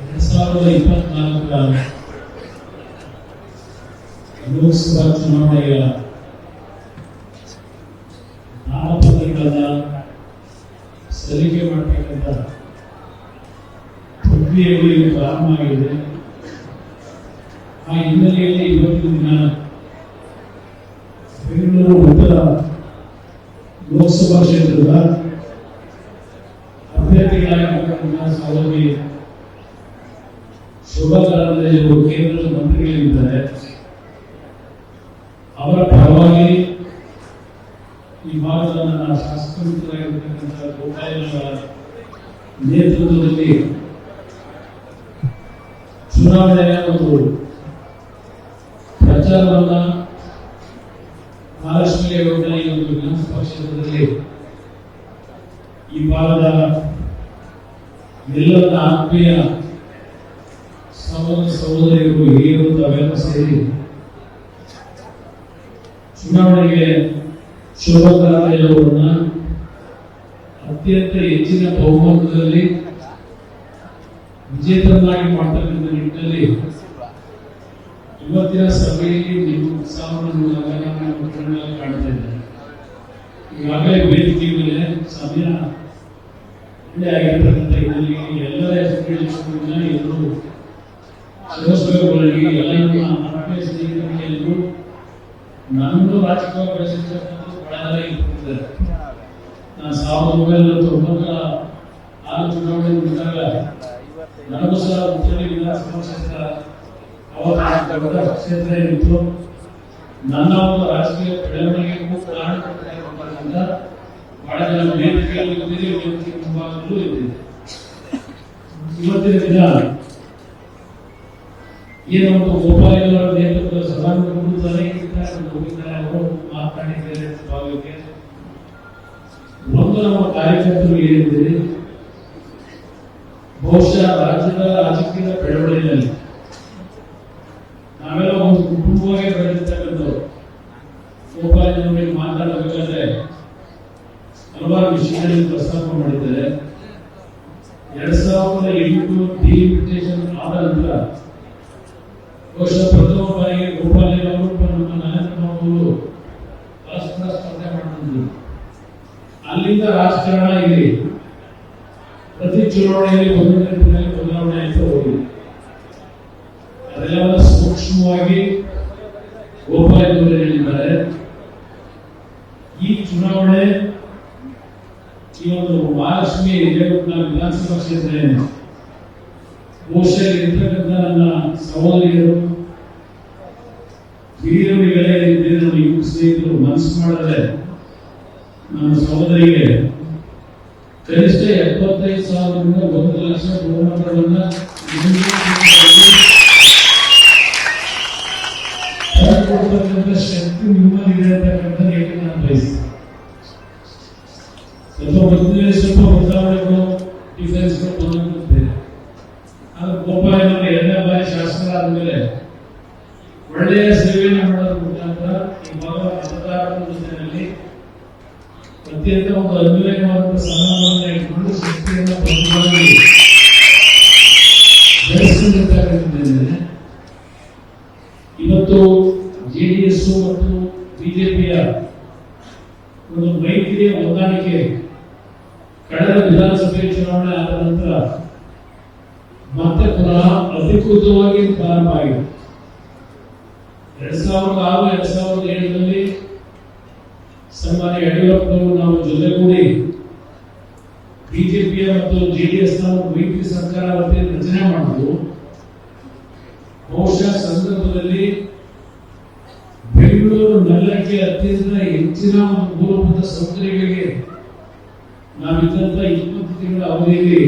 ಎರಡ್ ಸಾವಿರದ ಇಪ್ಪತ್ನಾಲ್ಕರ ಲೋಕಸಭಾ ಚುನಾವಣೆಯ ನಾಮಪತ್ರಗಳನ್ನ ಸಲ್ಲಿಕೆ ಮಾಡತಕ್ಕಂಥ ಪ್ರಕ್ರಿಯೆಗಳು ಪ್ರಾರಂಭ ಆಗಿದೆ ಆ ಹಿನ್ನೆಲೆಯಲ್ಲಿ ಇವತ್ತಿನ ದಿನ ಬೆಂಗಳೂರು ಉತ್ತರ ಲೋಕಸಭಾ ಕ್ಷೇತ್ರದ ಅಭ್ಯರ್ಥಿಗಳಾಗಿರ್ತಕ್ಕಂಥ ಸಹೋದರಿ ಶೋಭಾ ಕರಂದ್ಲಾಜೆ ಅವರು ಕೇಂದ್ರದ ಮಂತ್ರಿಗಳಿದ್ದಾರೆ. ಅವರ ಪರವಾಗಿ ಈ ಭಾಗದ ನನ್ನ ಶಾಸಕರಾಗಿರ್ತಕ್ಕಂಥ ಗೋಪಾಲರ ನೇತೃತ್ವದಲ್ಲಿ ಚುನಾವಣೆಯ ಒಂದು ಪ್ರಚಾರವನ್ನ ಮಹಾಲಕ್ಷ್ಮಿ ಗೌಡ ಈ ಒಂದು ವಿಧಾನಸಭಾ ಕ್ಷೇತ್ರದಲ್ಲಿ ಈ ಭಾಗದ ಎಲ್ಲರ ಆತ್ಮೀಯ ಸಹೋದರ ಸಹೋದರಿಗೂ ಏನು ತಾವೆಲ್ಲ ಸೇರಿ ಚುನಾವಣೆಗೆ ಶೋಭಾ ಕರಂದ್ಲಾಜೆ ಅವರನ್ನ ಅತ್ಯಂತ ಹೆಚ್ಚಿನ ಬಹುಮತದಲ್ಲಿ ವಿಜೇತರನ್ನಾಗಿ ಮಾಡ್ತಕ್ಕಂಥ ನಿಟ್ಟಿನಲ್ಲಿ ಇವತ್ತಿನ ಸಭೆಯಲ್ಲಿ ನಿಮ್ಮ ಉತ್ಸಾಹವನ್ನು ಕಾಣ್ತಾ ಇದ್ದೇನೆ. ಈಗಾಗಲೇ ವೇದಿಕೆ ಮೇಲೆ ಸಮಯ ಆಗಿರ್ತಕ್ಕಂಥ ಎಲ್ಲರ ಹೆಸರು ಎಲ್ಲರೂ ಎಲ್ಲರನ್ನ ಆತ್ಮೀಯ ಸ್ನೇಹಿತರಿಗೆ ಎಲ್ಲರೂ ನನ್ನದು ರಾಜಕೀಯ ಬೆಳೆಸಿರ್ತಕ್ಕಂಥ ಬಹಳ ನಾನು ಸಾವಿರದ ಒಂಬೈನೂರ ತೊಂಬತ್ತರ ಆರು ಚುನಾವಣೆ ನಿಂತಾಗ ನನಗೂ ಸಹ ಉತ್ತರಿ ವಿಧಾನಸಭಾ ಕ್ಷೇತ್ರ ದೊಡ್ಡ ಕ್ಷೇತ್ರ ಏನಿತ್ತು ನನ್ನ ಒಂದು ರಾಜಕೀಯ ಬೆಳವಣಿಗೆಗೂ ಕಾರಣಕರ್ತಕ್ಕಂಥ ಬಹಳ ಜನ ವೇದಿಕೆಯಲ್ಲಿ ಇದ್ದೀರಿ ವೇದಿಕೆ ಮುಂಭಾಗದಲ್ಲೂ ಇದ್ದೀರಿ. ಇವತ್ತಿನ ದಿನ ಏನೋ ಒಂದು ಗೋಪಾಲಯ್ಯವರ ನೇತೃತ್ವದ ಸಭಾಂಗಣ ಹೋಗಿದ್ದಾರೆ ಹೋಗಿದ್ದಾರೆ ಅವರು ಮಾತನಾಡಿದ್ದಾರೆ ಭಾಗಕ್ಕೆ ಒಂದು ನಮ್ಮ ಕಾರ್ಯಕರ್ತರು ಏನಿದ್ದೀರಿ ಬಹುಶಃ ರಾಜ್ಯದ ರಾಜಕೀಯ ಬೆಳವಣಿಗೆಯಲ್ಲಿ ನಾವೆಲ್ಲ ಒಂದು ಕುಟುಂಬವಾಗಿ ಬೆಳೆದಿರ್ತಕ್ಕಂಥವ್ರು ನೋಡಿ ಮಾತಾಡಬೇಕಾದ್ರೆ ಹಲವಾರು ವಿಷಯಗಳಲ್ಲಿ ಪ್ರಸ್ತಾಪ ಮಾಡಿದ್ದಾರೆ. ಎರಡ್ ಸಾವಿರದ ಎಂಟು ಡಿಲಿಮಿಟೇಷನ್ ಆದ ನಂತರ ಬಹುಶಃ ಪ್ರಥಮ ಬಾರಿಗೆ ಗೋಪಾಲಯ್ಯನವರು ಅವರು ನಮ್ಮ ಸ್ಪರ್ಧೆ ಮಾಡಿದ್ರು ಅಲ್ಲಿಂದ ರಾಜಕಾರಣ ಇಲ್ಲಿ ಪ್ರತಿ ಚುನಾವಣೆಯಲ್ಲಿ ರೀತಿಯಲ್ಲಿ ಬದಲಾವಣೆ ಆಯ್ತು ಹೋಗಿದೆ. ಅದೆಲ್ಲ ಸೂಕ್ಷ್ಮವಾಗಿ ಗೋಪಾಲಯ್ಯನವರು ಹೇಳಿದ್ದಾರೆ. ಈ ಚುನಾವಣೆ ಈ ಒಂದು ಮಹಾಲಕ್ಷ್ಮಿ ವಿಧಾನಸಭಾ ಕ್ಷೇತ್ರ ಏನು? ಬಹುಶಃ ಇರ್ತಕ್ಕಂಥ ನನ್ನ ಸಹೋದರಿಯರು, ಹಿರಿಯರುಗಳೇ ಗೆಳೆಯರಿದ್ದರೆ ನನ್ನ ಯುವ ಸ್ನೇಹಿತರು, ಮನಸ್ಸು ಮಾಡದೆ ನನ್ನ ಸಹೋದರಿಗೆ ಕನಿಷ್ಠ ಎಪ್ಪತ್ತೈದು ಸಾವಿರದಿಂದ ಒಂದು ಲಕ್ಷ ಬಹುಮತಗಳನ್ನ ಕೊಡ್ತಕ್ಕಂಥ ಶಕ್ತಿ ನಿಮ್ಮಲ್ಲಿದೆ ಅಂತಕ್ಕಂಥ ನಾನು ಬಯಸ್ತೀನಿ ಸ್ವಲ್ಪ ಮೊದಲೇ ಸ್ವಲ್ಪ ಬದಲಾವಣೆಗಳು ಡಿಫೆನ್ಸ್ಗಳು ಬಂದಂತೆ. ಎಲ್ಲ ಎರಡನೇ ಬಾರಿ ಶಾಸಕರಾದ ಮೇಲೆ ಒಳ್ಳೆಯ ಸೇವೆಯನ್ನು ಮಾಡೋದ್ರ ಮುಖಾಂತರ ಭಾಗ ಮತದಾರರ ಜೊತೆಯಲ್ಲಿ ಅತ್ಯಂತ ಒಂದು ಅನ್ವಯವಾದ ಸಂಬಂಧವನ್ನು ಇಟ್ಕೊಂಡು ಶಕ್ತಿಯನ್ನು ಬದಲಾಗಿ ಜೆ ಇವತ್ತು ಜೆಡಿಎಸ್ ಮತ್ತು ಬಿಜೆಪಿಯ ಒಂದು ಮೈತ್ರಿಯ ಹೊಂದಾಣಿಕೆ ಕಳೆದ ವಿಧಾನಸಭೆ ಚುನಾವಣೆ ಆದ ನಂತರ ಮತ್ತೆ ಪುನಃ ಅಧಿಕೃತವಾಗಿ ಪ್ರಾರಂಭ ಆಗಿದೆ. ಎರಡ್ ಸಾವಿರದ ಆರು, ಎರಡ್ ಸಾವಿರದ ಏಳರಲ್ಲಿ ಸನ್ಮಾನ್ಯ ಯಡಿಯೂರಪ್ಪನವರು ನಾವು ಜೊತೆಗೂಡಿ ಬಿಜೆಪಿಯ ಮತ್ತು ಜೆಡಿಎಸ್ನ ಮೈತ್ರಿ ಸರ್ಕಾರ ರಚನೆ ಮಾಡಿದ್ದು ಬಹುಶಃ ಸಂದರ್ಭದಲ್ಲಿ ಬೆಂಗಳೂರು ನಲ್ಲಕ್ಕೆ ಅತ್ಯಂತ ಹೆಚ್ಚಿನ ಮೂಲಭೂತ ಸೌಕರ್ಯಗಳಿಗೆ ನಾವಿದ್ದಂತ ಇಪ್ಪತ್ತು ತಿಂಗಳ ಅವಧಿಯಲ್ಲಿ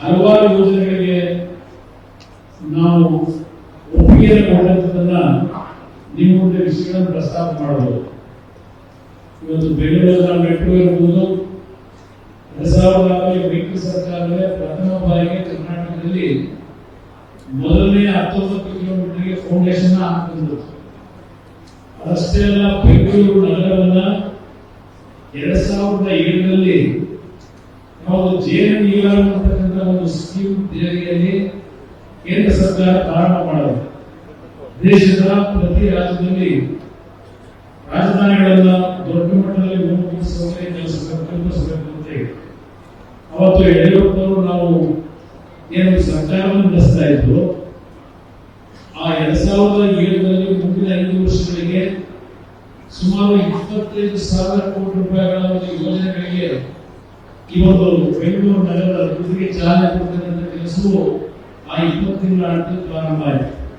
ಹಲವಾರು ಯೋಜನೆಗಳಿಗೆ ನಾವು ಒಪ್ಪಿಗೆಯನ್ನು ಕೊಡುವಂಥದ್ದನ್ನ ನಿಮ್ಮ ಮುಂದೆ ವಿಷಯಗಳನ್ನು ಪ್ರಸ್ತಾಪ ಮಾಡಬಹುದು ಇವತ್ತು ಬೆಂಗಳೂರಿನ ಮೆಟ್ರೋ ಇರಬಹುದು ಎರಡ್ ಸಾವಿರದ ಮೈತ್ರಿ ಸರ್ಕಾರವೇ ಪ್ರಥಮ ಬಾರಿಗೆ ಕರ್ನಾಟಕದಲ್ಲಿ ಮೊದಲನೇ ಹತ್ತೊಂಬತ್ತು ಕಿಲೋಮೀಟರ್ಗೆ ಫೌಂಡೇಶನ್ ಹಾಕಿದ್ರು. ಅಷ್ಟೇ ಅಲ್ಲ, ಬೆಂಗಳೂರು ನಗರವನ್ನ ಎರಡ್ ಸಾವಿರದ ಏಳರಲ್ಲಿ ನಾವು ಜೇನು ನೀರಾವರಿ ಅಂತಕ್ಕಂಥ ಒಂದು ಸ್ಕೀಮ್ ಜಾರಿಯಲ್ಲಿ ಕೇಂದ್ರ ಸರ್ಕಾರ ಪ್ರಾರಂಭ ಮಾಡೋದು. ದೇಶದ ಪ್ರತಿ ರಾಜ್ಯದಲ್ಲಿ ರಾಜಧಾನಿಗಳನ್ನ ದೊಡ್ಡ ಮಟ್ಟದಲ್ಲಿ ಮೂಲಭೂತ ಸೌಕರ್ಯ ಕಲಿಸಬೇಕು ಕಲ್ಪಿಸಬೇಕು ಅಂತ ಅವತ್ತು ಯಡಿಯೂರಪ್ಪನವರು ನಾವು ಏನು ಸರ್ಕಾರವನ್ನು ನಡೆಸ್ತಾ ಇದ್ರು ಆ ಎರಡ್ ಸಾವಿರದ ಏಳರಲ್ಲಿ ಮುಂದಿನ ಐದು ವರ್ಷಗಳಿಗೆ ಸುಮಾರು ಇಪ್ಪತ್ತೈದು ಸಾವಿರ ಕೋಟಿ ರೂಪಾಯಿಗಳ ಯೋಜನೆಗಳಿಗೆ ಈ ಒಂದು ಬೆಂಗಳೂರು ನಗರದ ಅಭಿವೃದ್ಧಿಗೆ ಚಾಲನೆ ಕೊಡ್ತಕ್ಕಂಥ ಕೆಲಸವು ಆ ಇಪ್ಪತ್ತು ತಿಂಗಳ ಆಡಳಿತ ಪ್ರಾರಂಭ ಆಯಿತು.